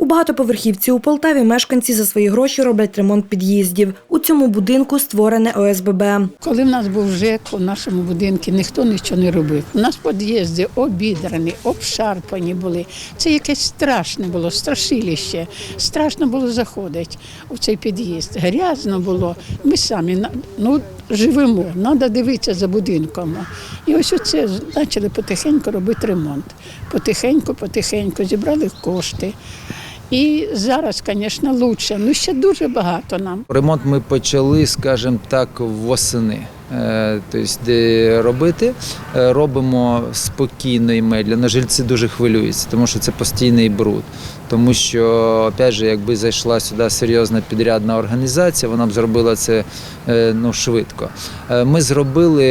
У багатоповерхівці у Полтаві мешканці за свої гроші роблять ремонт під'їздів. У цьому будинку створене ОСББ. Коли в нас був ЖЕК у нашому будинку, ніхто нічого не робив. У нас під'їзди обідрані, обшарпані були. Це якесь страшне було, страшилище. Страшно було заходити у цей під'їзд. Грязно було. Ми самі ну, живемо, треба дивитися за будинком. І ось оце почали потихеньку робити ремонт. Потихеньку, потихеньку зібрали кошти. І зараз, звісно, краще. Ну ще дуже багато нам. Ремонт ми почали, скажімо так, восени. Е, де робити, Е, робимо спокійно і медленно. Жильці дуже хвилюються, тому що це постійний бруд. Тому що, опять же, якби зайшла сюди серйозна підрядна організація, вона б зробила це е, ну, швидко. Ми зробили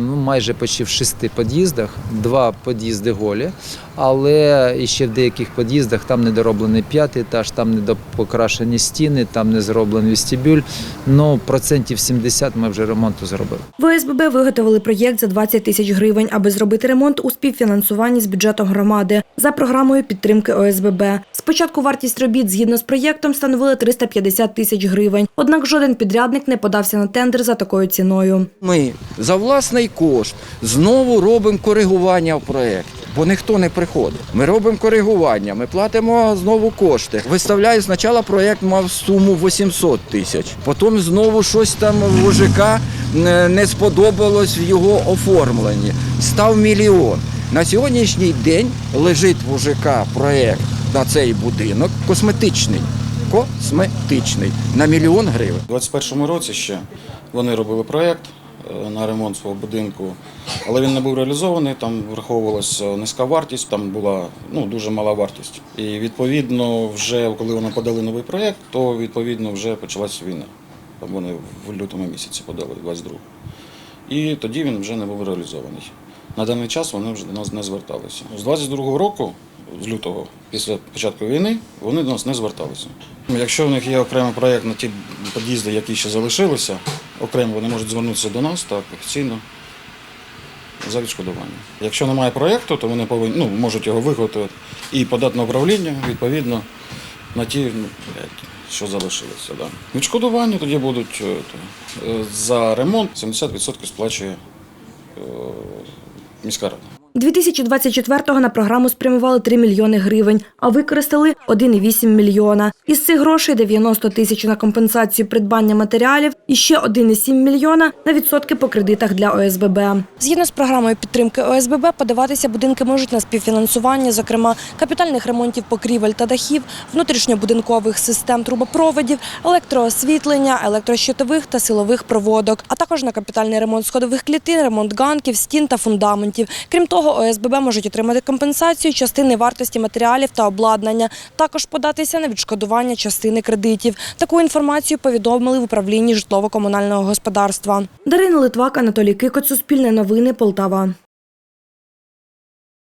ну, майже почти в шести під'їздах, два під'їзди голі, але ще в деяких під'їздах там недороблений п'ятий етаж, там недопокрашені стіни, там не зроблений вестибюль. Ну, процентів 70 ми вже ремонту зробили. В ОСББ виготовили проєкт за 20 тисяч гривень, аби зробити ремонт у співфінансуванні з бюджетом громади за програмою підтримки ОСББ. Спочатку вартість робіт згідно з проєктом становила 350 тисяч гривень. Однак жоден підрядник не подався на тендер за такою ціною. Ми за власний кошт знову робимо коригування в проєкті, бо ніхто не приходить. Ми робимо коригування, ми платимо знову кошти. Виставляю, спочатку проєкт мав суму 800 тисяч, потім знову щось там в е, не сподобалось в його оформленні. Став мільйон. На сьогоднішній день лежить в проєкт на цей будинок косметичний. Косметичний на мільйон гривень. У 21-му році ще вони робили проєкт на ремонт свого будинку, але він не був реалізований. Там враховувалася низька вартість, там була ну, дуже мала вартість. І відповідно, вже коли вони подали новий проєкт, то відповідно вже почалась війна. Там вони в лютому місяці подали 22 І тоді він вже не був реалізований. На даний час вони вже до нас не зверталися. З 22-го року, з лютого, після початку війни, вони до нас не зверталися. Якщо в них є окремий проєкт на ті під'їзди, які ще залишилися, окремо вони можуть звернутися до нас так офіційно за відшкодування. Якщо немає проєкту, то вони повинні ну, можуть його виготовити і подати на управління відповідно на ті, ну, що залишилися. Да. Відшкодування тоді будуть е, то, е, за ремонт 70% сплачує е, міська рада. 2024-го на програму спрямували 3 мільйони гривень, а використали 1,8 мільйона. Із цих грошей 90 тисяч на компенсацію придбання матеріалів і ще 1,7 мільйона на відсотки по кредитах для ОСББ. Згідно з програмою підтримки ОСББ, подаватися будинки можуть на співфінансування, зокрема капітальних ремонтів покрівель та дахів, внутрішньобудинкових систем трубопроводів, електроосвітлення, електрощитових та силових проводок, а також на капітальний ремонт сходових клітин, ремонт ганків, стін та фундаментів. Крім того, ОСББ можуть отримати компенсацію частини вартості матеріалів та обладнання, також податися на відшкодування частини кредитів. Таку інформацію повідомили в управлінні житлово-комунального господарства. Дарина Литвак, Анатолій Кикоць, Суспільне новини, Полтава.